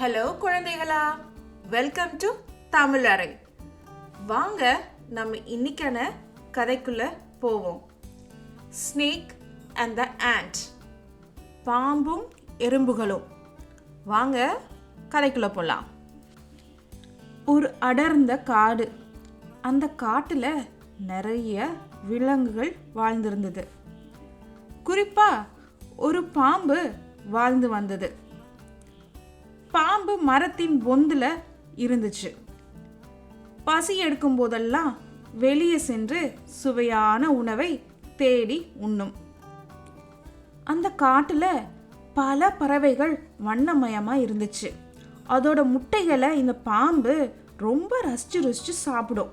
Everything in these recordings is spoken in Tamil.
ஹலோ குழந்தைகளா. வெல்கம் டு தமிழறை வாங்க நம்ம இன்னைக்கான கதைக்குள்ள போவோம். ஸ்னேக் அண்ட் த ஆண்ட் பாம்பும் எறும்புகளும். வாங்க கதைக்குள்ள போகலாம் ஒரு அடர்ந்த காடு. அந்த காட்டில் நிறைய விலங்குகள் வாழ்ந்திருந்தது. குறிப்பாக ஒரு பாம்பு வாழ்ந்து வந்தது. பாம்பு மரத்தின் பொந்தில் இருந்துச்சு. பசி எடுக்கும் போதெல்லாம் வெளியே சென்று சுவையான உணவை தேடி உண்ணும். அந்த காட்டில் பல பறவைகள் வண்ணமயமாக இருந்துச்சு. அதோட முட்டைகளை இந்த பாம்பு ரொம்ப ரசிச்சு ரசிச்சு சாப்பிடும்.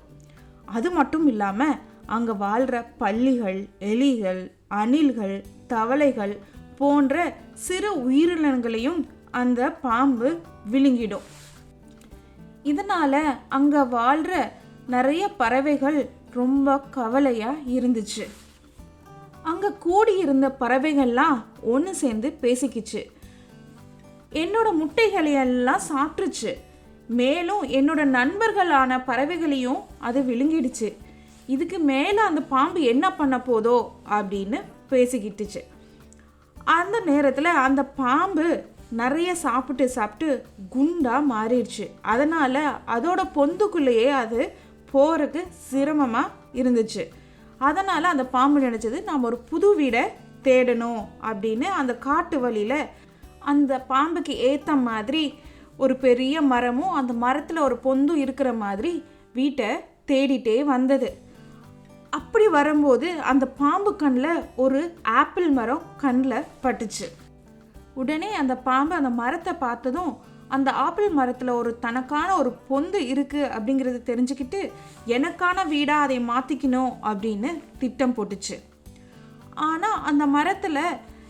அது மட்டும் இல்லாமல் அங்கே வாழ்கிற பள்ளிகள் எலிகள் அணில்கள் தவளைகள் போன்ற சிறு உயிரினங்களையும் அந்த பாம்பு விழுங்கிடும். இதனால் அங்கே வாழ்கிற நிறைய பறவைகள் ரொம்ப கவலையாக இருந்துச்சு. அங்கே கூடியிருந்த பறவைகள்லாம் ஒன்று சேர்ந்து பேசிக்கிச்சு. என்னோட முட்டைகளை எல்லாம் சாப்பிட்டுச்சு மேலும் என்னோட நண்பர்களான பறவைகளையும் அது விழுங்கிடுச்சு. இதுக்கு மேலே அந்த பாம்பு என்ன பண்ண போதோ அப்படின்னு பேசிக்கிட்டுச்சு. அந்த நேரத்தில் அந்த பாம்பு நிறைய சாப்பிட்டு சாப்பிட்டு குண்டாக மாறிடுச்சு. அதனால் அதோட பொந்துக்குள்ளேயே அது போகிறதுக்கு சிரமமாக இருந்துச்சு. அதனால் அந்த பாம்பு நினச்சது நாம் ஒரு புது வீடை தேடணும். அப்படின்னு அந்த காட்டு வழியில் அந்த பாம்புக்கு ஏற்ற மாதிரி ஒரு பெரிய மரமும் அந்த மரத்தில் ஒரு பொந்தும் இருக்கிற மாதிரி வீட்டை தேடிட்டே வந்தது. அப்படி வரும்போது அந்த பாம்பு கண்ணில் ஒரு ஆப்பிள் மரம் கண்ணில் பட்டுச்சு. உடனே அந்த பாம்பு அந்த மரத்தை பார்த்ததும் அந்த ஆப்பிள் மரத்தில் ஒரு தனக்கான ஒரு பொந்து இருக்குது அப்படிங்கிறது தெரிஞ்சுக்கிட்டு எனக்கான வீடாக அதை மாற்றிக்கணும் அப்படின்னு திட்டம் போட்டுச்சு. ஆனால் அந்த மரத்தில்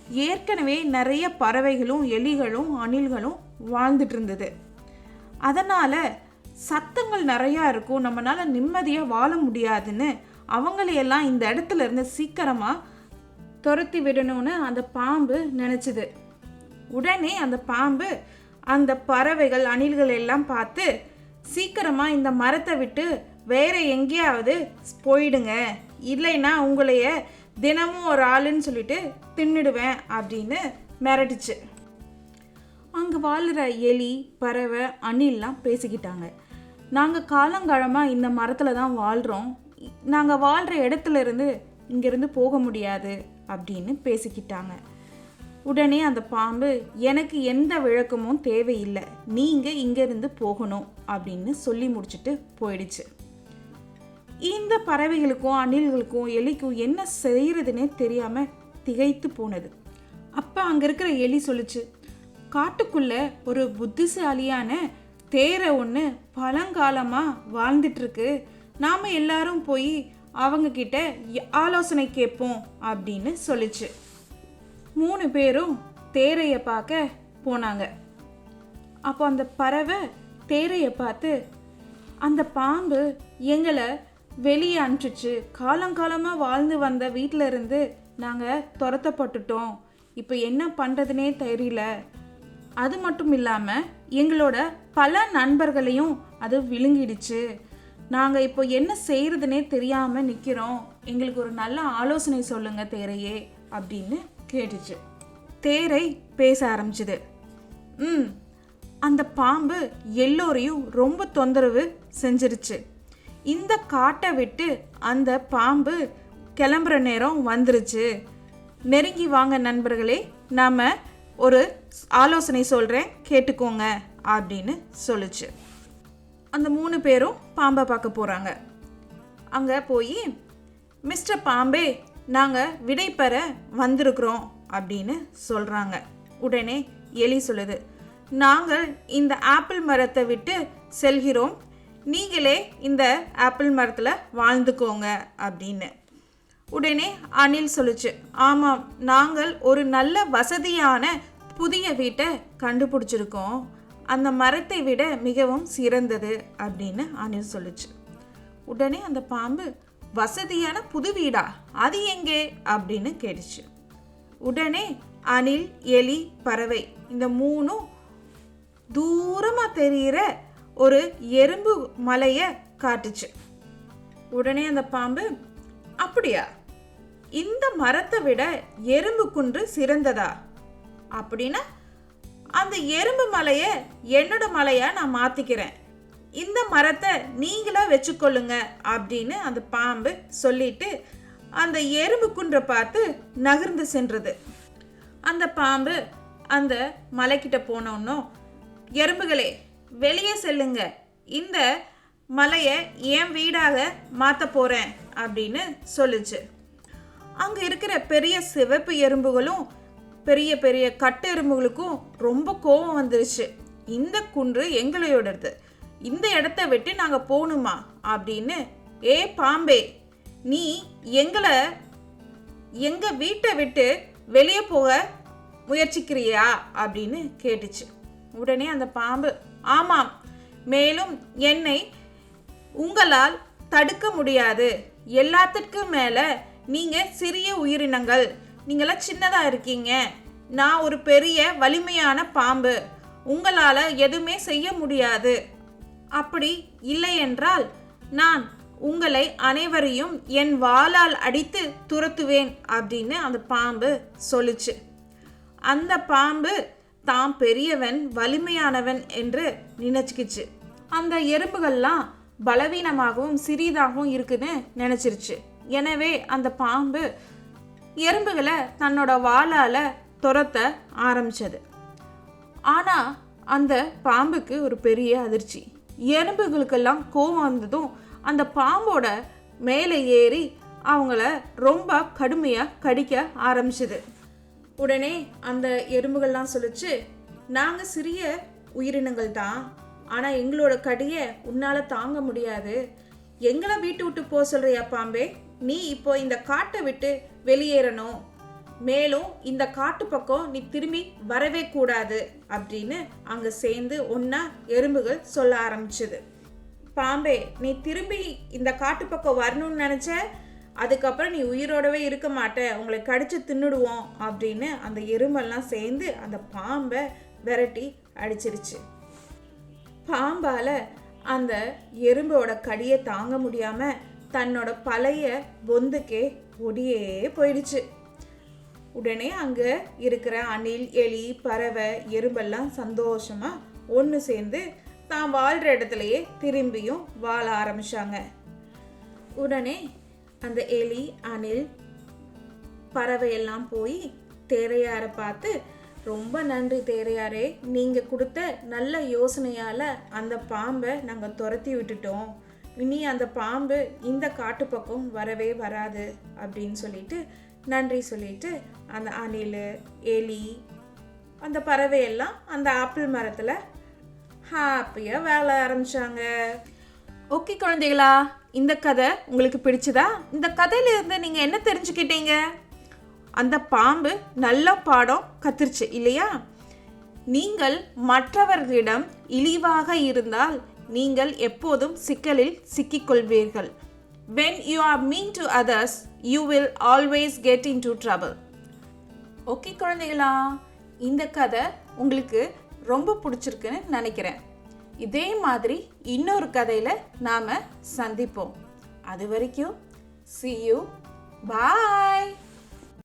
ஏற்கனவே நிறைய பறவைகளும் எலிகளும் அணில்களும் வாழ்ந்துட்டு இருந்தது. அதனால் சத்தங்கள் நிறையா இருக்கும். நம்மளால நிம்மதியாக வாழ முடியாதுன்னு அவங்களையெல்லாம் இந்த இடத்துல இருந்து சீக்கிரமாக துரத்தி விடணும்னு அந்த பாம்பு நினச்சிது. உடனே அந்த பாம்பு அந்த பறவைகள் அணில்கள் எல்லாம் பார்த்து சீக்கிரமாக இந்த மரத்தை விட்டு வேற எங்கேயாவது போயிடுங்க. இல்லைன்னா உங்களைய தினமும் ஒரு ஆளுன்னு சொல்லிட்டு தின்னுடுவேன் அப்படின்னு மிரட்டுச்சு. அங்கே வாழ்கிற எலி பறவை அணில்லாம் பேசிக்கிட்டாங்க. நாங்கள் காலங்காலமாக இந்த மரத்தில் தான் வாழ்கிறோம் நாங்கள் வாழ்கிற இடத்துல இருந்து இங்கேருந்து போக முடியாது அப்படின்னு பேசிக்கிட்டாங்க. உடனே அந்த பாம்பு எனக்கு எந்த விளக்கமும் தேவையில்லை. நீங்கள் இங்கேருந்து போகணும் அப்படின்னு சொல்லி முடிச்சுட்டு போயிடுச்சு. இந்த பறவைகளுக்கும் அணில்களுக்கும் எலிக்கும் என்ன செய்கிறதுனே தெரியாமல் திகைத்து போனது. அப்போ அங்கே இருக்கிற எலி சொல்லுச்சு காட்டுக்குள்ளே ஒரு புத்திசாலியான தேரை ஒன்று பழங்காலமாக வாழ்ந்துட்டுருக்கு. நாம் எல்லாரும் போய் அவங்கக்கிட்ட ஆலோசனை கேட்போம் அப்படின்னு சொல்லுச்சு. மூணு பேரும் தேரைய பார்க்க போனாங்க. அப்போ அந்த பறவை தேரையை பார்த்து அந்த பாம்பு எங்களை வெளியே அனுப்பிச்சிச்சு காலங்காலமாக வாழ்ந்து வந்த வீட்டில் இருந்து நாங்கள் துரத்தப்பட்டுட்டோம். இப்போ என்ன பண்ணுறதுனே தெரியல. அது மட்டும் இல்லாமல் எங்களோட பல நண்பர்களையும் அது விழுங்கிடுச்சு. நாங்கள் இப்போ என்ன செய்கிறதுனே தெரியாமல் நிற்கிறோம் எங்களுக்கு ஒரு நல்ல ஆலோசனை சொல்லுங்கள் தேரையே அப்படின்னு கேட்டுச்சு. தேரை பேச ஆரம்பிச்சுது. ம் அந்த பாம்பு எல்லோரையும் ரொம்ப தொந்தரவு செஞ்சிருச்சு. இந்த காட்டை விட்டு அந்த பாம்பு கிளம்புற நேரம் வந்துருச்சு. நெருங்கி வாங்க நண்பர்களே நாம் ஒரு ஆலோசனை சொல்கிறேன் கேட்டுக்கோங்க அப்படின்னு சொல்லுச்சு. அந்த மூணு பேரும் பாம்பை பார்க்க போகிறாங்க அங்கே போய் மிஸ்டர் பாம்பே நாங்கள் விடை பெற வந்திருக்கிறோம் அப்படின்னு சொல்கிறாங்க உடனே எலி சொல்லுது நாங்கள் இந்த ஆப்பிள் மரத்தை விட்டு செல்கிறோம். நீங்களே இந்த ஆப்பிள் மரத்தில் வாழ்ந்துக்கோங்க அப்படின்னு. உடனே அனில் சொல்லுச்சு ஆமாம் நாங்கள் ஒரு நல்ல வசதியான புதிய வீட்டை கண்டுபிடிச்சிருக்கோம். அந்த மரத்தை விட மிகவும் சிறந்தது அப்படின்னு அணில் சொல்லுச்சு. உடனே அந்த பாம்பு வசதியான புது வீடா? அது எங்கே? அப்படின்னு கேட்டுச்சு. உடனே அணில் எலி பறவை இந்த மூணும் தூரமாக தெரியிற ஒரு எறும்பு மலையை காட்டுச்சு. உடனே அந்த பாம்பு அப்படியா? இந்த மரத்தை விட எறும்பு குன்று சிறந்ததா? அப்படின்னா அந்த எறும்பு மலையை என்னோட மலையாக நான் மாற்றிக்கிறேன் இந்த மரத்தை நீங்களா வச்சுக்கொள்ளுங்க அப்படின்னு அந்த பாம்பு சொல்லிட்டு அந்த எறும்பு குன்றை பார்த்து நகர்ந்து சென்றது. அந்த பாம்பு அந்த மலைக்கிட்ட போனோன்னும் எறும்புகளே வெளியே செல்லுங்க. இந்த மலையை என் வீடாக மாற்ற போகிறேன் அப்படின்னு சொல்லுச்சு. அங்கே இருக்கிற பெரிய சிவப்பு எறும்புகளும் பெரிய பெரிய கட்டு எறும்புகளுக்கும் ரொம்ப கோபம் வந்துருச்சு. இந்த குன்று எங்களையோடது. இந்த இடத்த விட்டு நாங்கள் போகணுமா? அப்படின்னு ஏ பாம்பே நீ எங்களை எங்கள் வீட்டை விட்டு வெளியே போக முயற்சிக்கிறியா? அப்படின்னு கேட்டுச்சு. உடனே அந்த பாம்பு ஆமாம் மேலும் என்னை உங்களால் தடுக்க முடியாது. எல்லாத்துக்கும் மேலே நீங்கள் சிறிய உயிரினங்கள். நீங்களாம் சின்னதாக இருக்கீங்க. நான் ஒரு பெரிய வலிமையான பாம்பு. உங்களால் எதுவுமே செய்ய முடியாது. அப்படி இல்லை என்றால் நான் உங்களை அனைவரையும் என் வாளால் அடித்து துரத்துவேன் அப்படின்னு அந்த பாம்பு சொல்லுச்சு. அந்த பாம்பு தாம் பெரியவன் வலிமையானவன் என்று நினச்சிக்கிச்சு. அந்த எறும்புகள்லாம் பலவீனமாகவும் சிறியதாகவும் இருக்குன்னு நினச்சிருச்சு. எனவே அந்த பாம்பு எறும்புகளை தன்னோட வாளால் துரத்த ஆரம்பிச்சது. ஆனால் அந்த பாம்புக்கு ஒரு பெரிய அதிர்ச்சி. எறும்புகளுக்கெல்லாம் கோவம் வந்ததும் அந்த பாம்போட மேலே ஏறி அவங்கள ரொம்ப கடுமையாக கடிக்க ஆரம்பிச்சது. உடனே அந்த எறும்புகள்லாம் சொல்லிச்சு நாங்கள் சிறிய உயிரினங்கள் தான். ஆனால் எங்களோட கடியை உன்னால் தாங்க முடியாது. எங்களை வீட்டு விட்டு போக சொல்கிறியா பாம்பே? நீ இப்போ இந்த காட்டை விட்டு வெளியேறணும். மேலும் இந்த காட்டு பக்கம் நீ திரும்பி வரவே கூடாது அப்படின்னு அங்கே சேர்ந்து ஒன்றா எறும்புகள் சொல்ல ஆரம்பிச்சது. பாம்பே நீ திரும்பி இந்த காட்டு பக்கம் வரணும்னு நினச்ச? அதுக்கப்புறம் நீ உயிரோடவே இருக்க மாட்ட. உங்களை கடிச்சு தின்னுடுவோம் அப்படின்னு அந்த எறும்பெல்லாம் சேர்ந்து அந்த பாம்பை விரட்டி அடிச்சிருச்சு. பாம்பால் அந்த எறும்போட கடியை தாங்க முடியாமல் தன்னோட பழைய பொந்துக்கே ஒடியே போயிடுச்சு. உடனே அங்கே இருக்கிற அணில் எலி பறவை எறும்பெல்லாம் சந்தோஷமாக ஒன்று சேர்ந்து தான் வாழ்கிற இடத்துலையே திரும்பியும் வாழ ஆரம்பித்தாங்க உடனே அந்த எலி அணில் பறவை எல்லாம் போய் தேரையாரை பார்த்து ரொம்ப நன்றி தேரையாரே நீங்கள் கொடுத்த நல்ல யோசனையால் அந்த பாம்பை நாங்கள் துரத்தி விட்டுட்டோம். இனி அந்த பாம்பு இந்த காட்டு பக்கம் வரவே வராது அப்படின்னு சொல்லிட்டு நன்றி சொல்லிட்டு அந்த அணில் எலி அந்த பறவையெல்லாம் அந்த ஆப்பிள் மரத்தில் ஹாப்பியாக வேலை ஆரம்பிச்சாங்க. ஓகே குழந்தைகளா இந்த கதை உங்களுக்கு பிடிச்சதா? இந்த கதையிலேருந்து நீங்கள் என்ன தெரிஞ்சுக்கிட்டீங்க? அந்த பாம்பு நல்ல பாடம் கத்துருச்சு இல்லையா? நீங்கள் மற்றவர்களிடம் இழிவாக இருந்தால் நீங்கள் எப்போதும் சிக்கலில் சிக்கிக்கொள்வீர்கள். When you are mean to others you will always get into trouble okay குழந்தைகளா இந்த கதை உங்களுக்கு ரொம்ப பிடிச்சிருக்குன்னு நினைக்கிறேன். இதே மாதிரி இன்னொரு கதையில் நாம் சந்திப்போம். அது வரைக்கும் சி யூ பாய்